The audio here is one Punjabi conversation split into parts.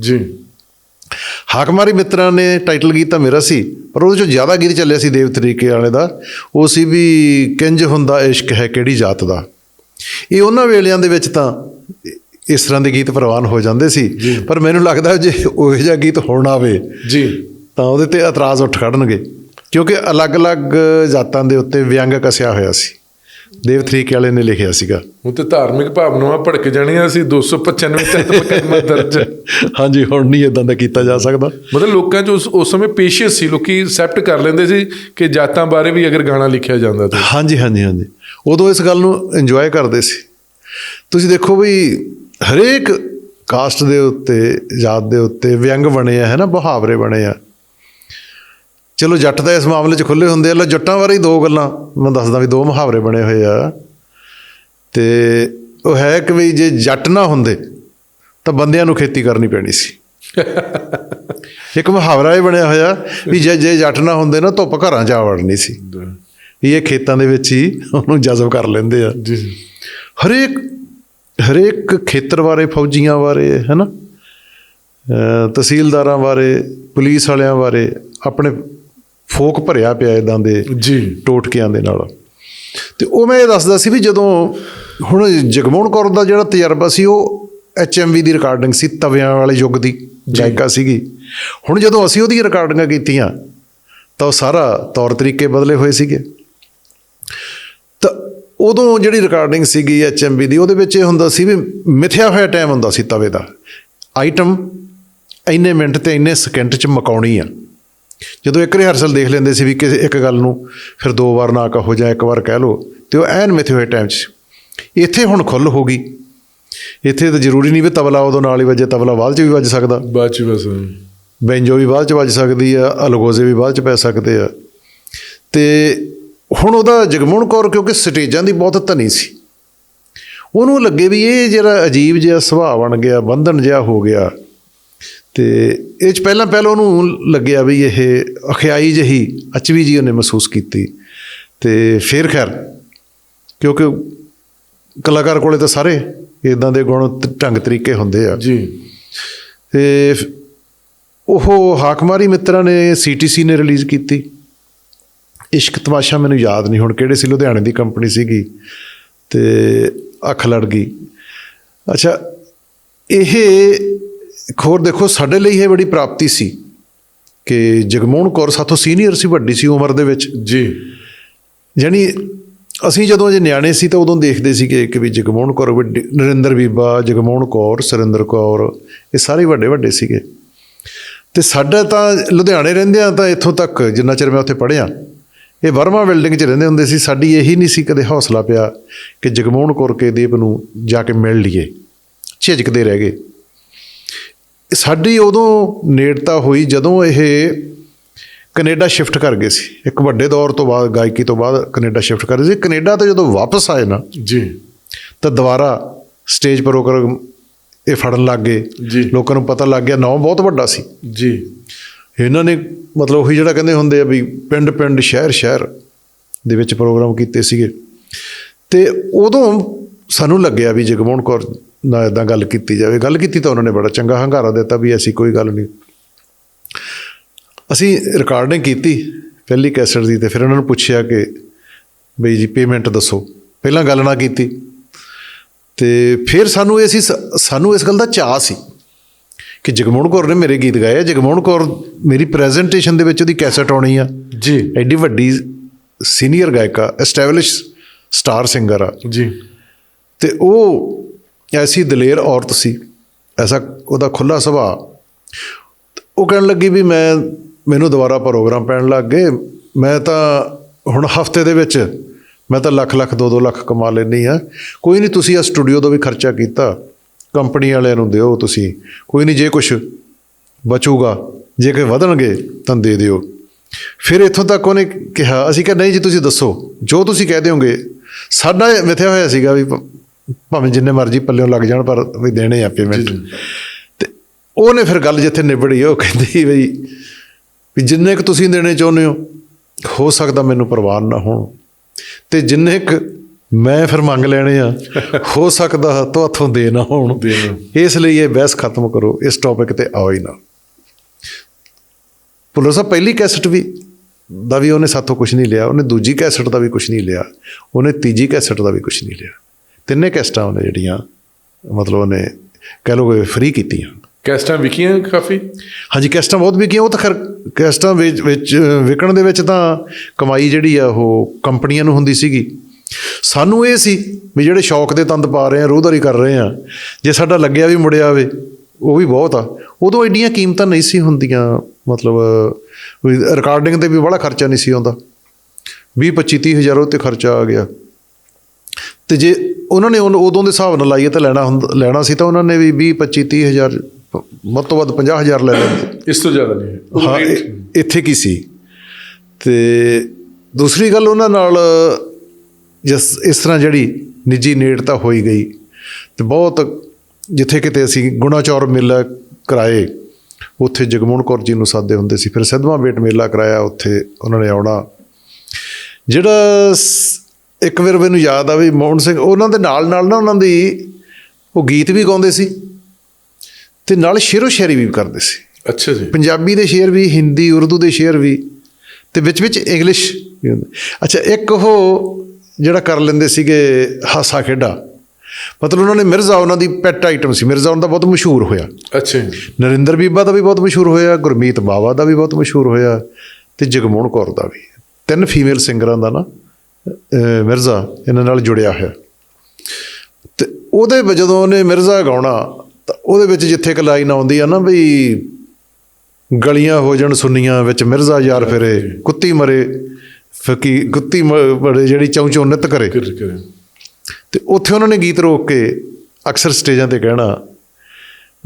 ਜੀ। ਹਾਕਮਾਰੀ ਮਿੱਤਰਾਂ ਨੇ ਟਾਈਟਲ ਗੀਤ ਤਾਂ ਮੇਰਾ ਸੀ ਪਰ ਉਹਦੇ ਚੋਂ ਜ਼ਿਆਦਾ ਗੀਤ ਚੱਲਿਆ ਸੀ ਦੇਵ ਤਰੀਕੇ ਵਾਲੇ ਦਾ। ਉਹ ਸੀ ਵੀ ਕਿੰਜ ਹੁੰਦਾ ਇਸ਼ਕ ਹੈ ਕਿਹੜੀ ਜਾਤ ਦਾ। ਇਹ ਉਹਨਾਂ ਵੇਲਿਆਂ ਦੇ ਵਿੱਚ ਤਾਂ ਇਸ ਤਰ੍ਹਾਂ ਦੇ ਗੀਤ ਪ੍ਰਵਾਨ ਹੋ ਜਾਂਦੇ ਸੀ। ਪਰ ਮੈਨੂੰ ਲੱਗਦਾ ਜੇ ਉਹ ਜਿਹਾ ਗੀਤ ਹੁਣ ਆਵੇ ਜੀ। ਤਾਂ ਉਹਦੇ ਤੇ ਇਤਰਾਜ਼ ਉੱਠ ਖੜਨਗੇ। ਕਿਉਂਕਿ ਅਲੱਗ-ਅਲੱਗ ਜਾਤਾਂ ਦੇ ਉੱਤੇ ਵਿਅੰਗ ਕਸਿਆ ਹੋਇਆ ਸੀ। ਦੇਵ ਤਰੀਕੇ ਵਾਲੇ ਨੇ ਲਿਖਿਆ ਸੀਗਾ। ਉਹ ਤੇ ਧਾਰਮਿਕ ਭਾਵਨਾਵਾਂ ਭੜਕ ਜਾਣੀਆਂ ਸੀ 295 ਤਹਿਤ ਮੁਕੱਦਮਾ ਦਰਜ। ਹੈ। ਹਾਂਜੀ ਹੁਣ ਨਹੀਂ ਇਦਾਂ ਦਾ ਕੀਤਾ ਜਾ ਸਕਦਾ। ਮਤਲਬ ਲੋਕਾਂ 'ਚ ਉਸ ਉਸ ਸਮੇਂ ਪੇਸ਼ੀਅਸ ਸੀ ਲੋਕੀ ਐਕਸੈਪਟ ਕਰ ਲੈਂਦੇ ਸੀ ਕਿ ਜਾਤਾਂ ਬਾਰੇ ਵੀ ਅਗਰ ਗਾਣਾ ਲਿਖਿਆ ਜਾਂਦਾ ਤਾਂ। ਹਾਂਜੀ ਹਾਂਜੀ ਹਾਂਜੀ। ਉਦੋਂ ਇਸ ਗੱਲ ਨੂੰ ਇੰਜੋਏ ਕਰਦੇ ਸੀ। ਤੁਸੀਂ ਦੇਖੋ ਵੀ ਹਰੇਕ ਕਾਸਟ ਦੇ ਉੱਤੇ ਜਾਤ ਦੇ ਉੱਤੇ ਵਿਅੰਗ ਬਣੇ ਆ ਹੈ ਨਾ? ਮੁਹਾਵਰੇ ਬਣੇ ਆ। ਚਲੋ ਜੱਟ ਤਾਂ ਇਸ ਮਾਮਲੇ 'ਚ ਖੁੱਲੇ ਹੁੰਦੇ ਆ। ਲੈ ਜੱਟਾਂ ਬਾਰੇ ਹੀ ਦੋ ਗੱਲਾਂ। ਮੈਂ ਦੱਸਦਾ ਵੀ ਦੋ ਮੁਹਾਵਰੇ ਬਣੇ ਹੋਏ ਆ। ਤੇ ਉਹ ਹੈ ਕਿ ਵੀ ਜੇ ਜੱਟ ਨਾ ਹੁੰਦੇ ਤਾਂ ਬੰਦਿਆਂ ਨੂੰ ਖੇਤੀ ਕਰਨੀ ਪੈਣੀ ਸੀ। ਇੱਕ ਮੁਹਾਵਰਾ ਇਹ ਬਣਿਆ ਹੋਇਆ ਵੀ ਜੇ ਜੇ ਜੱਟ ਨਾ ਹੁੰਦੇ ਨਾ ਧੁੱਪ ਘਰਾਂ 'ਚ ਆ ਵੜਨੀ ਸੀ। ਵੀ ਇਹ ਖੇਤਾਂ ਦੇ ਵਿੱਚ ਹੀ ਉਹਨੂੰ ਜਜ਼ਬ ਕਰ ਲੈਂਦੇ ਆ। ਜੀ। ਹਰੇਕ ਹਰੇਕ ਖੇਤਰ ਬਾਰੇ ਫੌਜੀਆਂ ਬਾਰੇ ਹੈਨਾ ਤਹਿਸੀਲਦਾਰਾਂ ਬਾਰੇ ਪੁਲਿਸ ਵਾਲਿਆਂ ਬਾਰੇ ਆਪਣੇ ਫੋਕ ਭਰਿਆ ਪਿਆ ਇਦਾਂ ਦੇ ਜੀ। ਟੋਟਕਿਆਂ ਦੇ ਨਾਲ। ਤੇ ਉਹ ਮੈਂ ਇਹ ਦੱਸਦਾ ਸੀ ਵੀ ਜਦੋਂ ਹੁਣ ਜਗਮੋਹਨ ਕੌਰ ਦਾ ਜਿਹੜਾ ਤਜਰਬਾ ਸੀ ਉਹ ਐਚਐਮਵੀ ਦੀ ਰਿਕਾਰਡਿੰਗ ਸੀ ਤਵਿਆਂ ਵਾਲੇ ਯੁੱਗ ਦੀ ਗਾਇਕਾ ਸੀਗੀ। ਹੁਣ ਜਦੋਂ ਅਸੀਂ ਉਹਦੀ ਰਿਕਾਰਡਿੰਗਾਂ ਕੀਤੀਆਂ ਤਾਂ ਉਹ ਸਾਰਾ ਤੌਰ ਤਰੀਕੇ ਬਦਲੇ ਹੋਏ ਸੀਗੇ। ਤਾਂ ਉਦੋਂ ਜਿਹੜੀ ਰਿਕਾਰਡਿੰਗ ਸੀਗੀ ਐਚਐਮਵੀ ਦੀ ਉਹਦੇ ਵਿੱਚ ਇਹ ਹੁੰਦਾ ਸੀ ਵੀ ਮਿਥਿਆ ਹੋਇਆ ਟਾਈਮ ਹੁੰਦਾ ਸੀ ਤਵੇ ਦਾ। ਆਈਟਮ ਇੰਨੇ ਮਿੰਟ ਤੇ ਇੰਨੇ ਸਕਿੰਟ ਚ ਮਕਾਉਣੀ ਆ। ਜਦੋਂ ਇੱਕ ਰਿਹਰਸਲ ਦੇਖ ਲੈਂਦੇ ਸੀ ਵੀ ਕਿਸੇ ਇੱਕ ਗੱਲ ਨੂੰ ਫਿਰ ਦੋ ਵਾਰ ਨਾ ਕਹੋ ਜਾਂ ਇੱਕ ਵਾਰ ਕਹਿ ਲਓ ਤੇ ਉਹ ਐਨ ਮਿਥੇ ਹੋਏ ਟਾਈਮ 'ਚ। ਇੱਥੇ ਹੁਣ ਖੁੱਲ ਹੋ ਗਈ। ਇੱਥੇ ਤਾਂ ਜ਼ਰੂਰੀ ਨਹੀਂ ਵੀ ਤਬਲਾ ਉਦੋਂ ਨਾਲ ਹੀ ਵੱਜੇ ਤਬਲਾ ਬਾਅਦ 'ਚ ਵੀ ਵੱਜ ਸਕਦਾ। ਬਾਅਦ ਚ ਬਸ ਬੈਂਜੋ ਵੀ ਬਾਅਦ 'ਚ ਵੱਜ ਸਕਦੀ ਆ ਅਲਗੋਜ਼ੇ ਵੀ ਬਾਅਦ 'ਚ ਪੈ ਸਕਦੇ ਆ। ਤੇ ਹੁਣ ਉਹਦਾ ਜਗਮੋਹਨ ਕੌਰ ਕਿਉਂਕਿ ਸਟੇਜਾਂ ਦੀ ਬਹੁਤ ਧਨੀ ਸੀ। ਉਹਨੂੰ ਲੱਗੇ ਵੀ ਇਹ ਜਿਹੜਾ ਅਜੀਬ ਜਿਹਾ ਸੁਭਾਅ ਬਣ ਗਿਆ ਬੰਧਨ ਜਿਹਾ ਹੋ ਗਿਆ। ਤੇ ਇਹ ਚ ਪਹਿਲਾਂ ਪਹਿਲਾਂ ਉਹਨੂੰ ਲੱਗਿਆ ਵੀ ਇਹ ਅਖਿਆਈ ਜਹੀ ਅਚਵੀ ਜੀ ਉਹਨੇ ਮਹਿਸੂਸ ਕੀਤੀ। ਤੇ ਫਿਰ ਖੈਰ ਕਿਉਂਕਿ ਕਲਾਕਾਰ ਕੋਲੇ ਤਾਂ ਸਾਰੇ ਇਦਾਂ ਦੇ ਗੁਣ ਢੰਗ ਤਰੀਕੇ ਹੁੰਦੇ ਆ। ਜੀ। ਤੇ ਉਹ ਹਾਕਮਾਰੀ ਮਿੱਤਰਾਂ ਨੇ ਸੀਟੀਸੀ ਨੇ ਰਿਲੀਜ਼ ਕੀਤੀ। ਇਸ਼ਕ ਤਮਾਸ਼ਾ ਮੈਨੂੰ ਯਾਦ ਨਹੀਂ ਹੁਣ ਕਿਹੜੇ ਸੀ ਲੁਧਿਆਣੇ ਦੀ ਕੰਪਨੀ ਸੀਗੀ ਤੇ ਅੱਖ ਲੜ ਗਈ। ਅੱਛਾ ਇਹ ਖੋਰ ਦੇਖੋ ਸਾਡੇ ਲਈ ਇਹ ਬੜੀ ਪ੍ਰਾਪਤੀ ਸੀ ਕਿ ਜਗਮੋਹਨ ਕੌਰ ਸਾਥੋਂ ਸੀਨੀਅਰ ਸੀ ਵੱਡੀ ਸੀ ਉਮਰ ਦੇ ਵਿੱਚ। ਜੀ। ਯਾਨੀ ਅਸੀਂ ਜਦੋਂ ਅਜੇ ਨਿਆਣੇ ਸੀ ਤਾਂ ਉਦੋਂ ਦੇਖਦੇ ਸੀਗੇ ਕਿ ਵੀ ਜਗਮੋਹਨ ਕੌਰ ਨਰਿੰਦਰ ਬੀਬਾ ਜਗਮੋਹਨ ਕੌਰ ਸੁਰਿੰਦਰ ਕੌਰ ਇਹ ਸਾਰੇ ਵੱਡੇ ਵੱਡੇ ਸੀਗੇ। ਤੇ ਸਾਡਾ ਤਾਂ ਲੁਧਿਆਣੇ ਰਹਿੰਦੇ ਆ ਤਾਂ ਇੱਥੋਂ ਤੱਕ ਜਿੰਨਾ ਚਿਰ ਮੈਂ ਉੱਥੇ ਪੜ੍ਹਿਆ ਇਹ ਵਰਮਾ ਬਿਲਡਿੰਗ 'ਚ ਰਹਿੰਦੇ ਹੁੰਦੇ ਸੀ ਸਾਡੀ ਇਹੀ ਨਹੀਂ ਸੀ ਕਦੇ ਹੌਸਲਾ ਪਿਆ ਕਿ ਜਗਮੋਹਨ ਕੌਰ ਕੇ ਦੀਪ ਨੂੰ ਜਾ ਕੇ ਮਿਲ ਲਈਏ ਝਿਜਕਦੇ ਰਹਿ ਗਏ। ਸਾਡੀ ਉਦੋਂ ਨੇੜਤਾ ਹੋਈ ਜਦੋਂ ਇਹ ਕੈਨੇਡਾ ਸ਼ਿਫਟ ਕਰ ਗਏ ਸੀ। ਇੱਕ ਵੱਡੇ ਦੌਰ ਤੋਂ ਬਾਅਦ ਗਾਇਕੀ ਤੋਂ ਬਾਅਦ ਕੈਨੇਡਾ ਸ਼ਿਫਟ ਕਰ ਗਏ ਸੀ। ਕੈਨੇਡਾ ਤੋਂ ਜਦੋਂ ਵਾਪਸ ਆਏ ਨਾ ਜੀ। ਤਾਂ ਦੁਬਾਰਾ ਸਟੇਜ ਪ੍ਰੋਗਰਾਮ ਇਹ ਫੜਨ ਲੱਗ ਗਏ। ਜੀ। ਲੋਕਾਂ ਨੂੰ ਪਤਾ ਲੱਗ ਗਿਆ ਨਾਂ ਬਹੁਤ ਵੱਡਾ ਸੀ। ਜੀ। ਇਹਨਾਂ ਨੇ ਮਤਲਬ ਉਹੀ ਜਿਹੜਾ ਕਹਿੰਦੇ ਹੁੰਦੇ ਆ ਵੀ ਪਿੰਡ ਪਿੰਡ ਸ਼ਹਿਰ ਸ਼ਹਿਰ ਦੇ ਵਿੱਚ ਪ੍ਰੋਗਰਾਮ ਕੀਤੇ ਸੀਗੇ। ਤੇ ਉਦੋਂ ਸਾਨੂੰ ਲੱਗਿਆ ਵੀ ਜਗਮੋਹਨ ਕੌਰ ਨਾਲ ਇਦਾਂ ਗੱਲ ਕੀਤੀ ਜਾਵੇ। ਗੱਲ ਕੀਤੀ ਤਾਂ ਉਹਨਾਂ ਨੇ ਬੜਾ ਚੰਗਾ ਹੰਗਾਰਾ ਦਿੱਤਾ ਵੀ ਐਸੀ ਕੋਈ ਗੱਲ ਨਹੀਂ। ਅਸੀਂ ਰਿਕਾਰਡਿੰਗ ਕੀਤੀ ਪਹਿਲੀ ਕੈਸਟ ਦੀ ਤੇ ਫਿਰ ਉਹਨਾਂ ਨੂੰ ਪੁੱਛਿਆ ਕਿ ਬਈ ਜੀ ਪੇਮੈਂਟ ਦੱਸੋ। ਪਹਿਲਾਂ ਗੱਲ ਨਾ ਕੀਤੀ। ਤੇ ਫਿਰ ਸਾਨੂੰ ਇਹ ਸੀ ਸਾਨੂੰ ਇਸ ਗੱਲ ਦਾ ਚਾਅ ਸੀ ਕਿ ਜਗਮੋਹਨ ਕੌਰ ਨੇ ਮੇਰੇ ਗੀਤ ਗਾਏ ਜਗਮੋਹਨ ਕੌਰ ਮੇਰੀ ਪ੍ਰੈਜੈਂਟੇਸ਼ਨ ਦੇ ਵਿੱਚ ਉਹਦੀ ਕੈਸਟ ਆਉਣੀ ਆ। ਜੀ। ਐਡੀ ਵੱਡੀ ਸੀਨੀਅਰ ਗਾਇਕਾ ਐਸਟੈਬਲਿਸ਼ ਸਟਾਰ ਸਿੰਗਰ ਆ। ਜੀ। ਤੇ ਉਹ ਐਸੀ ਦਲੇਰ ਔਰਤ ਸੀ, ਐਸਾ ਉਹਦਾ ਖੁੱਲਾ ਸੁਭਾਅ, ਉਹ ਕਹਿਣ ਲੱਗੀ ਵੀ ਮੈਂ, ਮੈਨੂੰ ਦੁਬਾਰਾ ਪ੍ਰੋਗਰਾਮ ਪੈਣ ਲੱਗ ਗਏ, ਮੈਂ ਤਾਂ ਹੁਣ ਹਫ਼ਤੇ ਦੇ ਵਿੱਚ, ਮੈਂ ਤਾਂ ਲੱਖ ਲੱਖ 2-2 ਲੱਖ ਕਮਾ ਲੈਣੀ ਆ ਕੋਈ ਨਹੀਂ ਤੁਸੀਂ ਆ ਸਟੂਡੀਓ ਦਾ ਵੀ ਖਰਚਾ ਕੀਤਾ, ਕੰਪਨੀ ਵਾਲਿਆਂ ਨੂੰ ਦਿਓ ਤੁਸੀਂ, ਕੋਈ ਨਹੀਂ ਜੇ ਕੁਝ ਬਚੂਗਾ, ਜੇ ਕੋਈ ਵਧਣਗੇ ਤਾਂ ਦੇ ਦਿਓ। ਫਿਰ ਇੱਥੋਂ ਤੱਕ ਉਹਨੇ ਕਿਹਾ, ਅਸੀਂ ਕਿਹਾ, ਨਹੀਂ ਜੀ ਤੁਸੀਂ ਦੱਸੋ, ਜੋ ਤੁਸੀਂ ਕਹਿ ਦਿਓਗੇ, ਸਾਡਾ ਮਿਥਿਆ ਹੋਇਆ ਸੀਗਾ ਵੀ ਭ- ਭਾਵੇਂ ਜਿੰਨੇ ਮਰਜ਼ੀ ਪੱਲਿਓਂ ਲੱਗ ਜਾਣ ਪਰ ਵੀ ਦੇਣੇ ਆ ਪੇਮੈਂਟ ਤੇ ਉਹਨੇ ਫਿਰ ਗੱਲ ਜਿੱਥੇ ਨਿਬੜੀ ਉਹ ਕਹਿੰਦੀ ਬਈ ਵੀ ਜਿੰਨੇ ਕੁ ਤੁਸੀਂ ਦੇਣੇ ਚਾਹੁੰਦੇ ਹੋ ਹੋ ਸਕਦਾ ਮੈਨੂੰ ਪ੍ਰਵਾਨ ਨਾ ਹੋਣ। ਤੇ ਜਿੰਨੇ ਕੁ ਮੈਂ ਫਿਰ ਮੰਗ ਲੈਣੇ ਆ ਹੋ ਸਕਦਾ ਤੋ ਹੱਥੋਂ ਦੇ ਨਾ ਹੋਣ। ਇਸ ਲਈ ਇਹ ਬਹਿਸ ਖਤਮ ਕਰੋ ਇਸ ਟੌਪਿਕ ਤੇ ਆਓ ਹੀ ਨਾ। ਪੁਲਿਸ ਸਾਹਿਬ ਪਹਿਲੀ ਕੈਸਟ ਵੀ ਦਾ ਵੀ ਉਹਨੇ ਸਾਥੋਂ ਕੁਝ ਨਹੀਂ ਲਿਆ ਉਹਨੇ ਦੂਜੀ ਕੈਸਟ ਦਾ ਵੀ ਕੁਝ ਨਹੀਂ ਲਿਆ ਉਹਨੇ ਤੀਜੀ ਕੈਸਟ ਦਾ ਵੀ ਕੁਝ ਨਹੀਂ ਲਿਆ। ਤਿੰਨੇ ਕੈਸਟਾਂ ਉਹਨੇ ਜਿਹੜੀਆਂ ਮਤਲਬ ਉਹਨੇ ਕਹਿ ਲਓ ਫ੍ਰੀ ਕੀਤੀਆਂ। ਕੈਸਟਾਂ ਵਿਕੀਆਂ ਕਾਫੀ? ਹਾਂਜੀ ਕੈਸਟਾਂ ਬਹੁਤ ਵਿਕੀਆਂ ਉਹ ਤਾਂ ਖੈਰ ਕੈਸਟਾਂ ਵਿੱਚ ਵਿੱਚ ਵਿਕਣ ਦੇ ਵਿੱਚ ਤਾਂ ਕਮਾਈ ਜਿਹੜੀ ਆ ਉਹ ਕੰਪਨੀਆਂ ਨੂੰ ਹੁੰਦੀ ਸੀਗੀ। ਸਾਨੂੰ ਇਹ ਸੀ ਵੀ ਜਿਹੜੇ ਸ਼ੌਕ ਦੇ ਤੰਦ ਪਾ ਰਹੇ ਆ ਰੋਹਦਾਰੀ ਕਰ ਰਹੇ ਆ ਜੇ ਸਾਡਾ ਲੱਗਿਆ ਵੀ ਮੁੜਿਆ ਆਵੇ ਉਹ ਵੀ ਬਹੁਤ ਆ। ਉਦੋਂ ਐਡੀਆਂ ਕੀਮਤਾਂ ਨਹੀਂ ਸੀ ਹੁੰਦੀਆਂ ਮਤਲਬ ਰਿਕਾਰਡਿੰਗ ਤੇ ਵੀ ਬੜਾ ਖਰਚਾ ਨਹੀਂ ਸੀ ਆਉਂਦਾ। 20 25 30 ਹਜ਼ਾਰ ਉਹ ਤੇ ਖਰਚਾ ਆ ਗਿਆ। ਤੇ ਜੇ ਉਹਨਾਂ ਨੇ ਉਦੋਂ ਦੇ ਹਿਸਾਬ ਨਾਲ ਲਾਈਏ ਤਾਂ ਲੈਣਾ ਲੈਣਾ ਸੀ ਤਾਂ ਉਹਨਾਂ ਨੇ ਵੀ 20 25 30 ਹਜ਼ਾਰ ਵੱਧ ਤੋਂ ਵੱਧ 50 ਹਜ਼ਾਰ ਲੈ ਲੈਂਦੇ। ਇਸ ਤੋਂ ਜ਼ਿਆਦਾ ਨਹੀਂ। ਹੈ ਇੱਥੇ ਕੀ ਸੀ? ਤੇ ਦੂਸਰੀ ਗੱਲ ਉਹਨਾਂ ਨਾਲ ਜਿਸ ਇਸ ਤਰ੍ਹਾਂ ਜਿਹੜੀ ਨਿੱਜੀ ਨੇੜਤਾ ਹੋਈ ਗਈ। ਤੇ ਬਹੁਤ ਜਿੱਥੇ ਕਿਤੇ ਅਸੀਂ ਗੁਣਾਚੌਰ ਮੇਲਾ ਕਰਾਏ ਉੱਥੇ ਜਗਮੋਹਨ ਕੌਰ ਜੀ ਨੂੰ ਸਾਦੇ ਹੁੰਦੇ ਸੀ। ਫਿਰ ਸਿੱਧਵਾਂ ਬੇਟ ਮੇਲਾ ਕਰਾਇਆ ਉੱਥੇ ਉਹਨਾਂ ਨੇ ਆਉਣਾ। ਜਿਹੜਾ ਇੱਕ ਵਾਰ ਮੈਨੂੰ ਯਾਦ ਆ ਵੀ ਮੋਹਨ ਸਿੰਘ ਉਹਨਾਂ ਦੇ ਨਾਲ ਨਾਲ ਨਾ ਉਹਨਾਂ ਦੀ ਉਹ ਗੀਤ ਵੀ ਗਾਉਂਦੇ ਸੀ ਤੇ ਨਾਲ ਸ਼ੇਰੋ ਸ਼ਾਇਰੀ ਵੀ ਕਰਦੇ ਸੀ। ਅੱਛਾ ਜੀ। ਪੰਜਾਬੀ ਦੇ ਸ਼ੇਰ ਵੀ ਹਿੰਦੀ ਉਰਦੂ ਦੇ ਸ਼ੇਰ ਵੀ ਤੇ ਵਿੱਚ ਵਿੱਚ ਇੰਗਲਿਸ਼ ਵੀ ਹੁੰਦੇ। ਅੱਛਾ ਇੱਕ ਉਹ ਜਿਹੜਾ ਕਰ ਲੈਂਦੇ ਸੀਗੇ ਹਾਸਾ ਖੇਡਾ ਮਤਲਬ ਉਹਨਾਂ ਨੇ ਮਿਰਜ਼ਾ ਉਹਨਾਂ ਦੀ ਪੈਟ ਆਈਟਮ ਸੀ। ਮਿਰਜ਼ਾ ਉਹਨਾਂ ਦਾ ਬਹੁਤ ਮਸ਼ਹੂਰ ਹੋਇਆ। ਅੱਛਾ ਜੀ। ਨਰਿੰਦਰ ਬੀਬਾ ਦਾ ਵੀ ਬਹੁਤ ਮਸ਼ਹੂਰ ਹੋਇਆ ਗੁਰਮੀਤ ਬਾਵਾ ਦਾ ਵੀ ਬਹੁਤ ਮਸ਼ਹੂਰ ਹੋਇਆ ਤੇ ਜਗਮੋਹਨ ਕੌਰ ਦਾ ਵੀ। ਤਿੰਨ ਫੀਮੇਲ ਸਿੰਗਰਾਂ ਦਾ ਨਾ। ਮਿਰਜ਼ਾ ਇਹਨਾਂ ਨਾਲ ਜੁੜਿਆ ਹੋਇਆ। ਤੇ ਉਹਦੇ ਵਿੱਚ ਜਦੋਂ ਉਹਨੇ ਮਿਰਜ਼ਾ ਗਾਉਣਾ ਤਾਂ ਉਹਦੇ ਵਿੱਚ ਜਿੱਥੇ ਇੱਕ ਲਾਈਨ ਆਉਂਦੀ ਆ ਨਾ ਵੀ ਗਲੀਆਂ ਹੋ ਜਾਣ ਸੁੰਨੀਆਂ ਵਿੱਚ ਮਿਰਜ਼ਾ ਯਾਰ ਫਿਰੇ ਕੁੱਤੀ ਮਰੇ ਫਕੀ ਕੁੱਤੀ ਮ- ਬੜੇ ਜਿਹੜੀ ਚੌਂ ਚੌਂ ਨਿਤ ਕਰੇ। ਤੇ ਉੱਥੇ ਉਹਨਾਂ ਨੇ ਗੀਤ ਰੋਕ ਕੇ ਅਕਸਰ ਸਟੇਜਾਂ ਤੇ ਕਹਿਣਾ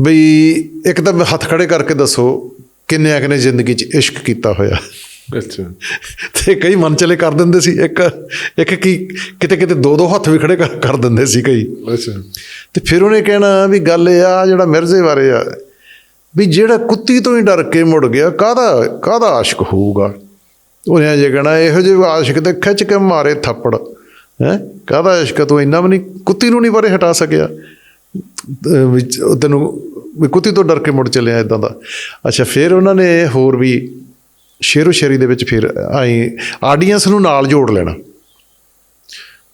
ਬਈ ਇੱਕ ਤਾਂ ਹੱਥ ਖੜੇ ਕਰਕੇ ਦੱਸੋ ਕਿੰਨੇ ਅਕ ਨੇ ਜ਼ਿੰਦਗੀ 'ਚ ਇਸ਼ਕ ਕੀਤਾ ਹੋਇਆ। ਅੱਛਾ। ਤੇ ਕਈ ਮਨ ਚਲੇ ਕਰ ਦਿੰਦੇ ਸੀ। ਇੱਕ ਇੱਕ ਕੀ ਕਿਤੇ ਕਿਤੇ ਦੋ ਦੋ ਹੱਥ ਵੀ ਖੜੇ ਕਰ ਦਿੰਦੇ ਸੀ ਕਈ। ਅੱਛਾ। ਤੇ ਫਿਰ ਉਹਨੇ ਕਹਿਣਾ ਵੀ ਗੱਲ ਇਹ ਆ ਜਿਹੜਾ ਮਿਰਜ਼ੇ ਬਾਰੇ ਆ ਵੀ ਜਿਹੜਾ ਕੁੱਤੀ ਤੋਂ ਹੀ ਡਰ ਕੇ ਮੁੜ ਗਿਆ ਕਾਹਦਾ ਕਾਹਦਾ ਆਸ਼ਕ ਹੋਊਗਾ? ਉਹਨੇ ਅਜੇ ਕਹਿਣਾ ਇਹੋ ਜਿਹੇ ਆਸ਼ਕ ਤੇ ਖਿੱਚ ਕੇ ਮਾਰੇ ਥੱਪੜ। ਹੈ? ਕਾਹਦਾ ਇਸ਼ਕ ਤੂੰ ਇੰਨਾ ਵੀ ਨਹੀਂ ਕੁੱਤੀ ਨੂੰ ਨਹੀਂ ਬਾਰੇ ਹਟਾ ਸਕਿਆ। ਵਿੱਚ ਤੈਨੂੰ ਵੀ ਕੁੱਤੀ ਤੋਂ ਡਰ ਕੇ ਮੁੜ ਚੱਲਿਆ ਇਦਾਂ ਦਾ। ਅੱਛਾ ਫਿਰ ਉਹਨਾਂ ਨੇ ਹੋਰ ਵੀ ਸ਼ੇਰੋ ਸ਼ੇਰੀ ਦੇ ਵਿੱਚ ਫਿਰ ਆਏ ਆਡੀਅנס ਨੂੰ ਨਾਲ ਜੋੜ ਲੈਣਾ।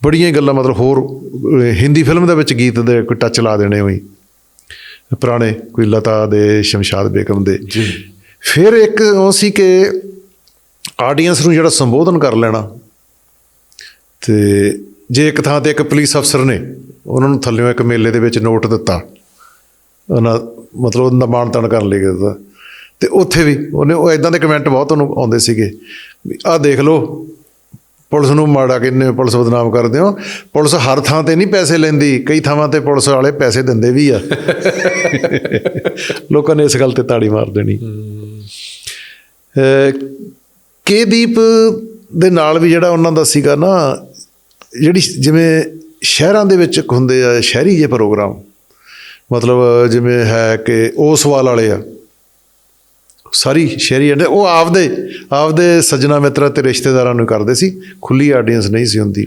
ਬੜੀਆਂ ਗੱਲਾਂ ਮਤਲਬ ਹੋਰ ਹਿੰਦੀ ਫਿਲਮ ਦੇ ਵਿੱਚ ਗੀਤ ਦੇ ਕੋਈ ਟੱਚ ਲਾ ਦੇਣੇ ਹੋਈ। ਪੁਰਾਣੇ ਕੋਈ ਲਤਾ ਦੇ ਸ਼ਮਸ਼ਾਦ ਬੇਗਮ ਦੇ। ਜੀ। ਫਿਰ ਇੱਕ ਉਹ ਸੀ ਕਿ ਆਡੀਅנס ਨੂੰ ਜਿਹੜਾ ਸੰਬੋਧਨ ਕਰ ਲੈਣਾ ਤੇ ਜੇ ਇੱਕ ਥਾਂ ਤੇ ਇੱਕ ਪੁਲਿਸ ਅਫਸਰ ਨੇ ਉਹਨਾਂ ਨੂੰ ਥੱਲਿਓਂ ਇੱਕ ਮੇਲੇ ਦੇ ਵਿੱਚ ਨੋਟ ਦਿੱਤਾ ਉਹਨਾਂ ਮਤਲਬ ਉਹਨਾਂ ਮਾਣ ਤਣ ਕਰਨ ਲਈ ਗਿਆ ਤੇ ਉੱਥੇ ਵੀ ਉਹਨੇ ਉਹ ਇਦਾਂ ਦੇ ਕਮੈਂਟ ਬਹੁਤ ਉਹਨੂੰ ਆਉਂਦੇ ਸੀਗੇ ਵੀ ਆਹ ਦੇਖ ਲਓ ਪੁਲਿਸ ਨੂੰ ਮਾੜਾ ਕਿੰਨੇ ਪੁਲਿਸ ਬਦਨਾਮ ਕਰਦੇ ਹੋ। ਪੁਲਿਸ ਹਰ ਥਾਂ ਤੇ ਨਹੀਂ ਪੈਸੇ ਲੈਂਦੀ ਕਈ ਥਾਵਾਂ ਤੇ ਪੁਲਿਸ ਵਾਲੇ ਪੈਸੇ ਦਿੰਦੇ ਵੀ ਆ। ਲੋਕਾਂ ਨੇ ਇਸ ਗੱਲ ਤੇ ਤਾੜੀ ਮਾਰ ਦੇਣੀ। ਅਹ, ਕੇ ਦੀਪ ਦੇ ਨਾਲ ਵੀ ਜਿਹੜਾ ਉਹਨਾਂ ਦਾ ਸੀਗਾ ਨਾ ਜਿਹੜੀ ਜਿਵੇਂ ਸ਼ਹਿਰਾਂ ਦੇ ਵਿੱਚ ਹੁੰਦੇ ਆ ਸ਼ਹਿਰੀ ਜੇ ਪ੍ਰੋਗਰਾਮ। ਮਤਲਬ ਜਿਵੇਂ ਹੈ ਕਿ ਓਸਵਾਲ ਵਾਲੇ ਆ। ਸਾਰੀ ਸ਼ਹਿਰੀ ਨੇ ਉਹ ਆਪਦੇ ਆਪਦੇ ਸੱਜਣਾ ਮਿੱਤਰਾਂ ਤੇ ਰਿਸ਼ਤੇਦਾਰਾਂ ਨੂੰ ਕਰਦੇ ਸੀ, ਖੁੱਲੀ ਆਡੀਅנס ਨਹੀਂ ਸੀ ਹੁੰਦੀ।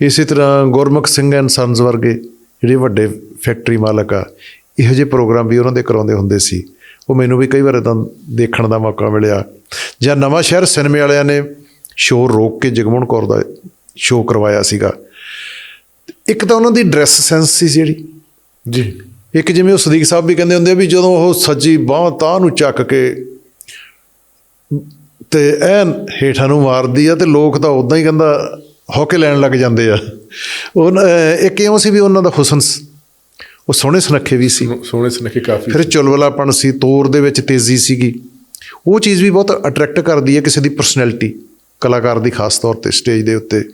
ਇਸੇ ਤਰ੍ਹਾਂ ਗੁਰਮੁਖ ਸਿੰਘ ਐਂਡ ਸੰਸ ਵਰਗੇ ਜਿਹੜੇ ਵੱਡੇ ਫੈਕਟਰੀ ਮਾਲਕ ਆ, ਇਹੋ ਜਿਹੇ ਪ੍ਰੋਗਰਾਮ ਵੀ ਉਹਨਾਂ ਦੇ ਕਰਾਉਂਦੇ ਹੁੰਦੇ ਸੀ। ਉਹ ਮੈਨੂੰ ਵੀ ਕਈ ਵਾਰ ਇਦਾਂ ਦੇਖਣ ਦਾ ਮੌਕਾ ਮਿਲਿਆ। ਜਾਂ ਨਵਾਂ ਸ਼ਹਿਰ ਸਿਨੇਮੇ ਵਾਲਿਆਂ ਨੇ ਸ਼ੋਅ ਰੋਕ ਕੇ ਜਗਮੋਹਨ ਕੌਰ ਦਾ ਸ਼ੋਅ ਕਰਵਾਇਆ ਸੀਗਾ। ਇੱਕ ਤਾਂ ਉਹਨਾਂ ਦੀ ਡਰੈਸ ਸੈਂਸ ਸੀ ਜਿਹੜੀ। ਜੀ। ਇੱਕ ਜਿਵੇਂ ਉਹ ਸਦੀਕ ਸਾਹਿਬ ਵੀ ਕਹਿੰਦੇ ਹੁੰਦੇ ਆ ਵੀ ਜਦੋਂ ਉਹ ਸੱਜੀ ਬਾਹ ਤਾਂ ਨੂੰ ਚੱਕ ਕੇ ਤੇ ਐਨ ਹੇਠਾਂ ਨੂੰ ਮਾਰਦੀ ਆ ਤੇ ਲੋਕ ਤਾਂ ਉਦਾਂ ਹੀ ਕਹਿੰਦਾ ਹੌਕੇ ਲੈਣ ਲੱਗ ਜਾਂਦੇ ਆ। ਉਹ ਇੱਕ ਇਉਂ ਸੀ ਵੀ ਉਹਨਾਂ ਦਾ ਹੁਸਨ ਉਹ ਸੋਹਣੇ ਸੁਨੱਖੇ ਵੀ ਸੀ। ਸੋਹਣੇ ਸੁਨੱਖੇ ਕਾਫੀ ਫਿਰ ਚੁਲਬਲਾਪਣ ਸੀ ਤੋਰ ਦੇ ਵਿੱਚ ਤੇਜ਼ੀ ਸੀਗੀ। ਉਹ ਚੀਜ਼ ਵੀ ਬਹੁਤ ਅਟਰੈਕਟ ਕਰਦੀ ਹੈ ਕਿਸੇ ਦੀ ਪਰਸਨੈਲਿਟੀ ਕਲਾਕਾਰ ਦੀ ਖਾਸ ਤੌਰ ਤੇ ਸਟੇਜ ਦੇ ਉੱਤੇ।